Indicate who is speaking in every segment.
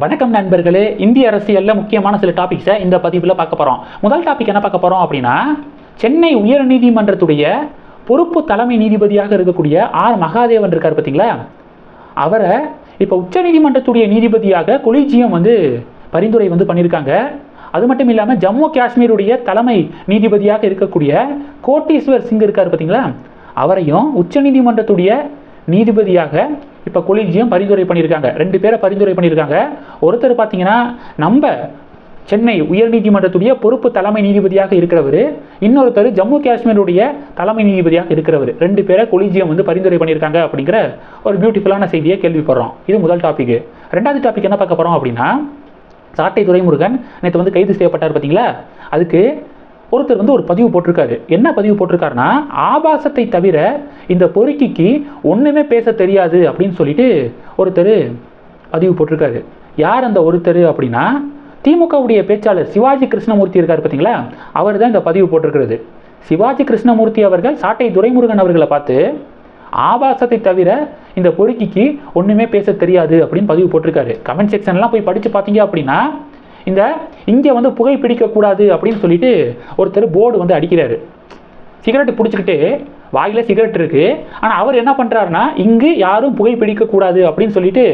Speaker 1: வணக்கம் நண்பர்களே. இந்திய அரசியலில் முக்கியமான சில டாபிக்ஸை இந்த பதிவில் பார்க்க போகிறோம் முதல் டாபிக் என்ன பார்க்க போகிறோம் அப்படின்னா சென்னை உயர்நீதிமன்றத்துடைய பொறுப்பு தலைமை நீதிபதியாக இருக்கக்கூடிய ஆர். மகாதேவன் இருக்கார் பார்த்தீங்களா? அவரை இப்போ உச்சநீதிமன்றத்துடைய நீதிபதியாக கொலிஜியம் வந்து பரிந்துரை வந்து பண்ணியிருக்காங்க அது மட்டும் இல்லாமல் ஜம்மு காஷ்மீருடைய தலைமை நீதிபதியாக இருக்கக்கூடிய கோட்டீஸ்வர் சிங் இருக்கார் பார்த்தீங்களா? அவரையும் உச்சநீதிமன்றத்துடைய நீதிபதியாக இப்போ கொலிஜியம் பரிந்துரை பண்ணியிருக்காங்க ரெண்டு பேரை பரிந்துரை பண்ணியிருக்காங்க ஒருத்தர் பார்த்தீங்கன்னா நம்ம சென்னை உயர்நீதிமன்றத்துடைய பொறுப்பு தலைமை நீதிபதியாக இருக்கிறவர். இன்னொருத்தர் ஜம்மு காஷ்மீருடைய தலைமை நீதிபதியாக இருக்கிறவர். ரெண்டு பேரை கொலிஜியம் வந்து பரிந்துரை பண்ணியிருக்காங்க அப்படிங்கிற ஒரு பியூட்டிஃபுல்லான செய்தியை கேள்விப்படுறோம். இது முதல் டாபிக் ரெண்டாவது டாபிக் என்ன பார்க்க போகிறோம் அப்படின்னா சாட்டை துரைமுருகன் நேற்று வந்து கைது செய்யப்பட்டார் பார்த்தீங்களா அதுக்கு ஒருத்தர் வந்து ஒரு பதிவு போட்டிருக்காரு. என்ன பதிவு போட்டிருக்காருன்னா ஆபாசத்தை தவிர இந்த பொறுக்கிக்கு ஒன்றுமே பேச தெரியாது அப்படின்னு சொல்லிட்டு ஒருத்தர் பதிவு போட்டிருக்காரு. யார் அந்த ஒருத்தர் அப்படின்னா திமுகவுடைய பேச்சாளர் சிவாஜி கிருஷ்ணமூர்த்தி இருக்கார் பார்த்தீங்களா அவர் தான் இந்த பதிவு போட்டிருக்கிறது. சிவாஜி கிருஷ்ணமூர்த்தி அவர்கள் சாட்டை துரைமுருகன் அவர்களை பார்த்து ஆபாசத்தை தவிர இந்த பொறுக்கிக்கு ஒன்றுமே பேச தெரியாது அப்படின்னு பதிவு போட்டிருக்காரு. கமெண்ட் செக்ஷன்லாம் போய் படித்து பார்த்தீங்க அப்படின்னா இந்த இங்கே வந்து புகை பிடிக்கக்கூடாது அப்படின்னு சொல்லிட்டு ஒருத்தர் போர்டு வந்து அடிக்கிறாரு. சிகரெட் பிடிச்சிக்கிட்டு வாயில் சிகரெட் இருக்குது ஆனால் அவர் என்ன பண்ணுறாருன்னா இங்கு யாரும் புகை பிடிக்கக்கூடாது அப்படின்னு சொல்லிட்டு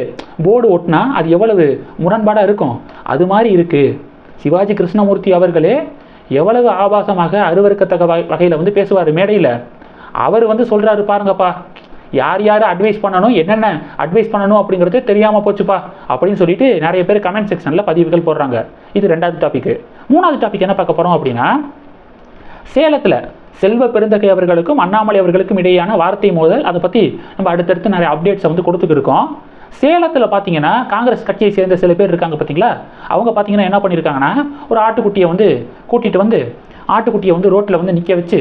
Speaker 1: போர்டு ஒட்டினா அது எவ்வளவு முரண்பாடாக இருக்கும்? அது மாதிரி இருக்குது சிவாஜி கிருஷ்ணமூர்த்தி அவர்களே எவ்வளவு ஆபாசமாக அருவருக்கத்தக்க வகையில் வந்து பேசுவார் மேடையில். அவர் வந்து சொல்கிறாரு பாருங்கப்பா யார் யார் அட்வைஸ் பண்ணணும் என்னென்ன அட்வைஸ் பண்ணணும் அப்படிங்கிறது தெரியாமல் போச்சுப்பா அப்படின்னு சொல்லிட்டு நிறைய பேர் கமெண்ட் செக்ஷனில் பதிவுகள் போடுறாங்க. இது ரெண்டாவது டாபிக் மூணாவது டாபிக் என்ன பார்க்க போகிறோம் அப்படின்னா சேலத்தில் செல்வ பெருந்தகை அவர்களுக்கும் அண்ணாமலை அவர்களுக்கும் இடையேயான வார்த்தை மோதல் அதை பற்றி நம்ம அடுத்தடுத்து நிறைய அப்டேட்ஸை வந்து கொடுத்துக்கிருக்கோம் சேலத்தில் பார்த்தீங்கன்னா காங்கிரஸ் கட்சியை சேர்ந்த சில பேர் இருக்காங்க பார்த்தீங்களா அவங்க பார்த்தீங்கன்னா என்ன பண்ணியிருக்காங்கன்னா ஒரு ஆட்டுக்குட்டியை வந்து கூட்டிகிட்டு வந்து ஆட்டுக்குட்டியை வந்து ரோட்டில் வந்து நிற்க வச்சு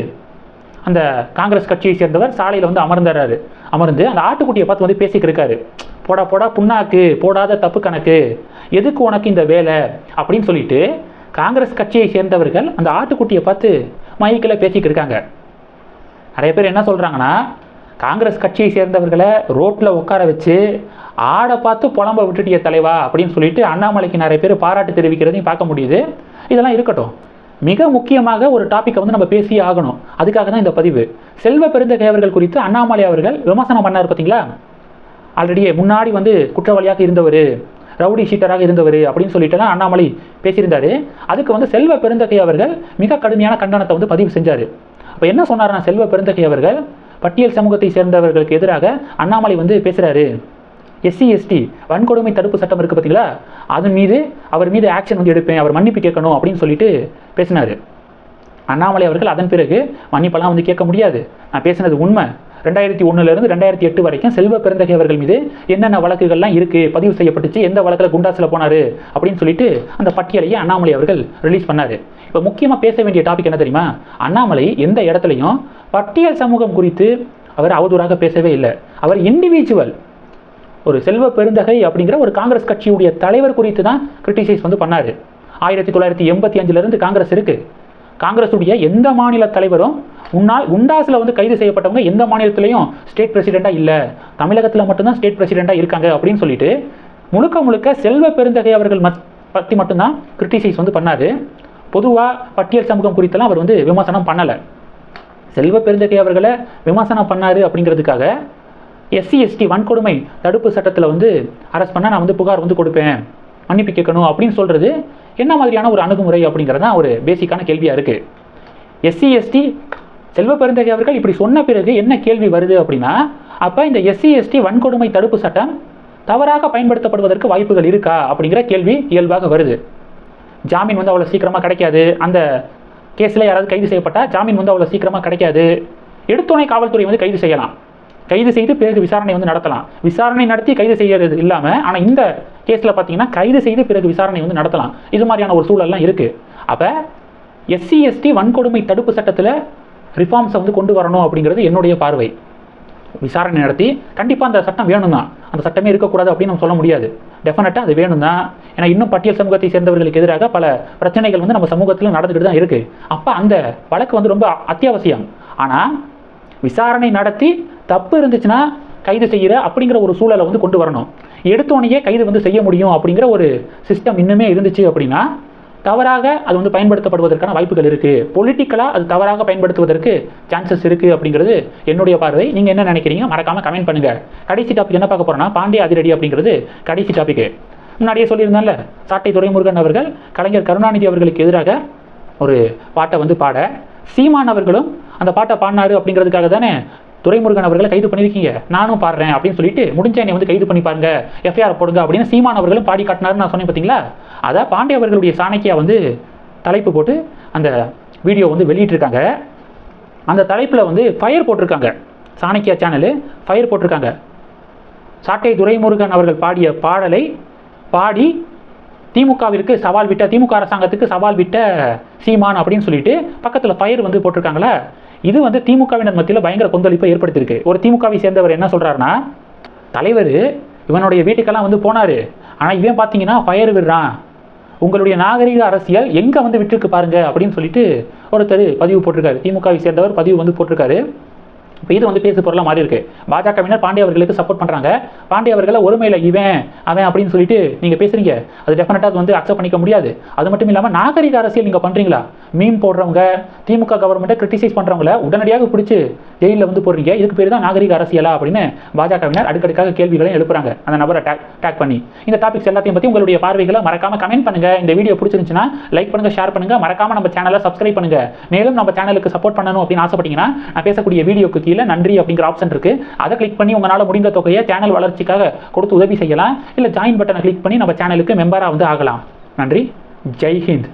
Speaker 1: அந்த காங்கிரஸ் கட்சியை சேர்ந்தவர் சாலையில் வந்து அமர்ந்துறாரு. அமர்ந்து அந்த ஆட்டுக்குட்டியை பார்த்து வந்து பேசிக்கிட்டு இருக்காரு. போடா போடா புண்ணாக்கு போடாத தப்பு கணக்கு. எதுக்கு உனக்கு இந்த வேலை? அப்படின்னு சொல்லிட்டு காங்கிரஸ் கட்சியை சேர்ந்தவர்கள் அந்த ஆட்டுக்குட்டியை பார்த்து மைக்கில் பேசிக்கிட்டு இருக்காங்க. நிறைய பேர் என்ன சொல்கிறாங்கன்னா காங்கிரஸ் கட்சியை சேர்ந்தவர்களை ரோட்டில் உட்கார வச்சு ஆடை பார்த்து புலம்ப விட்டுட்டிய தலைவா அப்படின்னு சொல்லிட்டு அண்ணாமலைக்கு நிறைய பேர் பாராட்டு தெரிவிக்கிறதையும் பார்க்க முடியுது. இதெல்லாம் இருக்கட்டும். மிக முக்கியமாக ஒரு டாப்பிக்கை வந்து நம்ம பேசியே ஆகணும். அதுக்காக தான் இந்த பதிவு. செல்வ பெருந்தகை அவர்கள் குறித்து அண்ணாமலை அவர்கள் விமர்சனம் பண்ணார் பார்த்தீங்களா ஆல்ரெடியே முன்னாடி வந்து குற்றவாளியாக இருந்தவர் ரவுடி ஷீட்டராக இருந்தவர் அப்படின்னு சொல்லிட்டுலாம் அண்ணாமலை பேசியிருந்தார். அதுக்கு வந்து செல்வ பெருந்தகை அவர்கள் மிக கடுமையான கண்டனத்தை வந்து பதிவு செஞ்சார். அப்போ என்ன சொன்னார்னா செல்வ பெருந்தகை அவர்கள் பட்டியல் சமூகத்தை சேர்ந்தவர்களுக்கு எதிராக அண்ணாமலை வந்து பேசுகிறாரு எஸ்சி எஸ்டி வன்கொடுமை தடுப்பு சட்டம் இருக்குது பார்த்தீங்களா? அதன் மீது அவர் மீது ஆக்ஷன் வந்து எடுப்பேன் அவர் மன்னிப்பு கேட்கணும் அப்படின்னு சொல்லிட்டு பேசினார். அண்ணாமலை அவர்கள் அதன் பிறகு மன்னிப்பெல்லாம் வந்து கேட்க முடியாது. நான் பேசினது உண்மை. ரெண்டாயிரத்தி ஒன்றுலேருந்து ரெண்டாயிரத்தி எட்டு வரைக்கும் செல்வ பிறந்தகை அவர்கள் மீது என்னென்ன வழக்குகள்லாம் இருக்குது பதிவு செய்யப்பட்டுச்சு எந்த வழக்கில் குண்டாசில் போனார் அப்படின்னு சொல்லிட்டு அந்த பட்டியலையே அண்ணாமலை அவர்கள் ரிலீஸ் பண்ணார். இப்போ முக்கியமாக பேச வேண்டிய டாபிக் என்ன தெரியுமா? அண்ணாமலை எந்த இடத்துலையும் பட்டியல் சமூகம் குறித்து அவர் அவதூறாக பேசவே இல்லை. அவர் இண்டிவிஜுவல் ஒரு செல்வ பெருந்தகை அப்படிங்கிற ஒரு காங்கிரஸ் கட்சியுடைய தலைவர் குறித்து தான் கிரிட்டிசைஸ் வந்து பண்ணார். ஆயிரத்தி தொள்ளாயிரத்தி எண்பத்தி அஞ்சுலேருந்து காங்கிரஸ் இருக்குது காங்கிரஸுடைய எந்த மாநில தலைவரும் உன்னால் குண்டாஸில் வந்து கைது செய்யப்பட்டவங்க எந்த மாநிலத்திலையும் ஸ்டேட் பிரசிடெண்ட்டாக இல்லை. தமிழகத்தில் மட்டும்தான் ஸ்டேட் பிரசிடெண்ட்டாக இருக்காங்க அப்படின்னு சொல்லிட்டு முழுக்க முழுக்க செல்வ பெருந்தகை அவர்கள் மத் பற்றி மட்டும்தான் கிரிட்டிசைஸ் வந்து பண்ணார். பொதுவாக பட்டியல் சமூகம் குறித்தெல்லாம் அவர் வந்து விமர்சனம் பண்ணலை. செல்வ பெருந்தகை அவர்களை விமர்சனம் பண்ணார் அப்படிங்கிறதுக்காக எஸ்சி எஸ்டி வன்கொடுமை தடுப்பு சட்டத்தில் வந்து அரெஸ்ட் பண்ணால் நான் வந்து புகார் வந்து கொடுப்பேன். மன்னிப்பு கேட்கணும் அப்படின்னு சொல்கிறது என்ன மாதிரியான ஒரு அணுகுமுறை அப்படிங்கிறது தான் ஒரு பேசிக்கான கேள்வியாக இருக்குது எஸ்சி எஸ்டி செல்வ பெருந்தகை அவர்கள் இப்படி சொன்ன பிறகு என்ன கேள்வி வருது அப்படின்னா அப்போ இந்த எஸ்சி எஸ்டி வன்கொடுமை தடுப்பு சட்டம் தவறாக பயன்படுத்தப்படுவதற்கு வாய்ப்புகள் இருக்கா அப்படிங்கிற கேள்வி இயல்பாக வருது. ஜாமீன் வந்து அவ்வளோ சீக்கிரமாக கிடைக்காது. அந்த கேஸில் யாராவது கைது செய்யப்பட்டால் ஜாமீன் வந்து அவ்வளோ சீக்கிரமாக கிடைக்காது. எடுத்துணை காவல்துறை வந்து கைது செய்யலாம். கைது செய்து பிறகு விசாரணை வந்து நடத்தலாம். விசாரணை நடத்தி கைது செய்யறது இல்லாமல் ஆனால் இந்த கேஸில் பார்த்தீங்கன்னா கைது செய்து பிறகு விசாரணை வந்து நடத்தலாம். இது மாதிரியான ஒரு சூழல்லாம் இருக்குது அப்போ எஸ்சி எஸ்டி வன்கொடுமை தடுப்பு சட்டத்தில் ரிஃபார்ம்ஸை வந்து கொண்டு வரணும் அப்படிங்கிறது என்னுடைய பார்வை. விசாரணை நடத்தி கண்டிப்பாக அந்த சட்டம் வேணும் தான் அந்த சட்டமே இருக்கக்கூடாது அப்படின்னு நம்ம சொல்ல முடியாது. டெஃபினட்டாக அது வேணும் தான் ஏன்னா இன்னும் பட்டியல் சமூகத்தை சேர்ந்தவர்களுக்கு எதிராக பல பிரச்சனைகள் வந்து நம்ம சமூகத்தில் நடந்துக்கிட்டு தான் இருக்குது அப்போ அந்த வழக்கு வந்து ரொம்ப அத்தியாவசியம். ஆனால் விசாரணை நடத்தி தப்பு இருந்துச்சுன்னா கைது செய்கிற அப்படிங்கிற ஒரு சூழலை வந்து கொண்டு வரணும். எடுத்தோனையே கைது வந்து செய்ய முடியும் அப்படிங்கிற ஒரு சிஸ்டம் இன்னுமே இருந்துச்சு அப்படின்னா தவறாக அது வந்து பயன்படுத்தப்படுவதற்கான வாய்ப்புகள் இருக்குது பொலிட்டிக்கலாக அது தவறாக பயன்படுத்துவதற்கு சான்சஸ் இருக்குது அப்படிங்கிறது என்னுடைய பார்வை. நீங்கள் என்ன நினைக்கிறீங்க? மறக்காமல் கமெண்ட் பண்ணுங்கள் கடைசி டாபிக் என்ன பார்க்க போகிறோன்னா பாண்டிய அதிரடி அப்படிங்கிறது கடைசி டாபிக்கு முன்னாடியே சொல்லியிருந்தால சாட்டை துரைமுருகன் அவர்கள் கலைஞர் கருணாநிதி அவர்களுக்கு எதிராக ஒரு பாட்டை வந்து பாட. சீமான் அவர்களும் அந்த பாட்டை பாடினாரு அப்படிங்கிறதுக்காக தானே துரைமுருகன் அவர்களை கைது பண்ணியிருக்கீங்க. நானும் பாடுறேன் அப்படின்னு சொல்லிட்டு முடிஞ்ச என்னை வந்து கைது பண்ணி பாருங்க. எஃப்ஐஆர் போடுங்க அப்படின்னு சீமான் அவர்களும் பாடி காட்டினாருன்னு நான் சொன்னேன் பார்த்தீங்களா அதை பாண்டிய அவர்களுடைய சாணக்கியா வந்து தலைப்பு போட்டு அந்த வீடியோ வந்து வெளியிட்டிருக்காங்க. அந்த தலைப்பில் வந்து ஃபயர் போட்டிருக்காங்க. சாணக்கியா சேனலு ஃபயர் போட்டிருக்காங்க. சாட்டை துரைமுருகன் அவர்கள் பாடிய பாடலை பாடி திமுகவிற்கு சவால் விட்ட திமுக அரசாங்கத்துக்கு சவால் விட்ட சீமான் அப்படின்னு சொல்லிட்டு பக்கத்தில் ஃபயர் வந்து போட்டிருக்காங்களா? இது வந்து திமுகவினர் மத்தியில் பயங்கர கொந்தளிப்பை ஏற்படுத்தியிருக்கு. ஒரு திமுகவை சேர்ந்தவர் என்ன சொல்கிறாருன்னா தலைவர் இவனுடைய வீட்டுக்கெல்லாம் வந்து போனார். ஆனால் இவன் பார்த்தீங்கன்னா ஃபயர் விடுறான். உங்களுடைய நாகரிக அரசியல் எங்கே வந்து விட்டுருக்கு பாருங்க அப்படின்னு சொல்லிட்டு ஒருத்தர் பதிவு போட்டிருக்காரு. திமுகவை சேர்ந்தவர் பதிவு வந்து போட்டிருக்காரு. இப்போ இது வந்து பேசு பொருளாக மாறி இருக்கு. பாஜகவினர் பாண்டிய அவர்களுக்கு சப்போர்ட் பண்ணுறாங்க பாண்டிய அவர்களை ஒருமையில் இவன் அவன் அப்படின்னு சொல்லிட்டு நீங்கள் பேசுறீங்க. அது டெஃபினட்டாக அது வந்து அக்செப்ட் பண்ணிக்க முடியாது. அது மட்டும் இல்லாமல் நாகரிக அரசியல் நீங்கள் பண்ணுறீங்களா மீம் போடுறவங்க திமுக கவர்மெண்ட்டை கிரிட்டிசைஸ் பண்ணுறவங்கள உடனடியாக பிடிச்சி ஜெயிலில் வந்து போடுறீங்க இதுக்கு பேர் தான் நாகரிக அரசியலா அப்படின்னு பாஜகவினர் அடுக்கடுக்காக கேள்விகளையும் எழுப்புறாங்க. அந்த நபரை டேக் டேக் பண்ணி. இந்த டாபிக்ஸ் எல்லாத்தையும் பற்றி உங்களுடைய பார்வைகளை மறக்காம கமெண்ட் பண்ணுங்க. இந்த வீடியோ பிடிச்சிருந்துச்சுன்னா லைக் பண்ணுங்க ஷேர் பண்ணுங்க. மறக்காம நம்ம சேனலை சப்ஸ்கிரைப் பண்ணுங்க. மேலும் நம்ம சேனலுக்கு சப்போர்ட் பண்ணணும் அப்படின்னு ஆசைப்பட்டீங்கன்னா நான் பேசக்கூடிய வீடியோக்கு கீழே நன்றி அப்படிங்கிற ஆப்ஷன் இருக்கு. அதை கிளிக் பண்ணி உங்களால் முடிந்த தொகையை சேனல் வளர்ச்சிக்காக கொடுத்து உதவி செய்யலாம். இல்லை ஜாயின் பட்டனை கிளிக் பண்ணி நம்ம சேனலுக்கு மெம்பராக வந்து ஆகலாம். நன்றி. ஜெய் ஹிந்த்.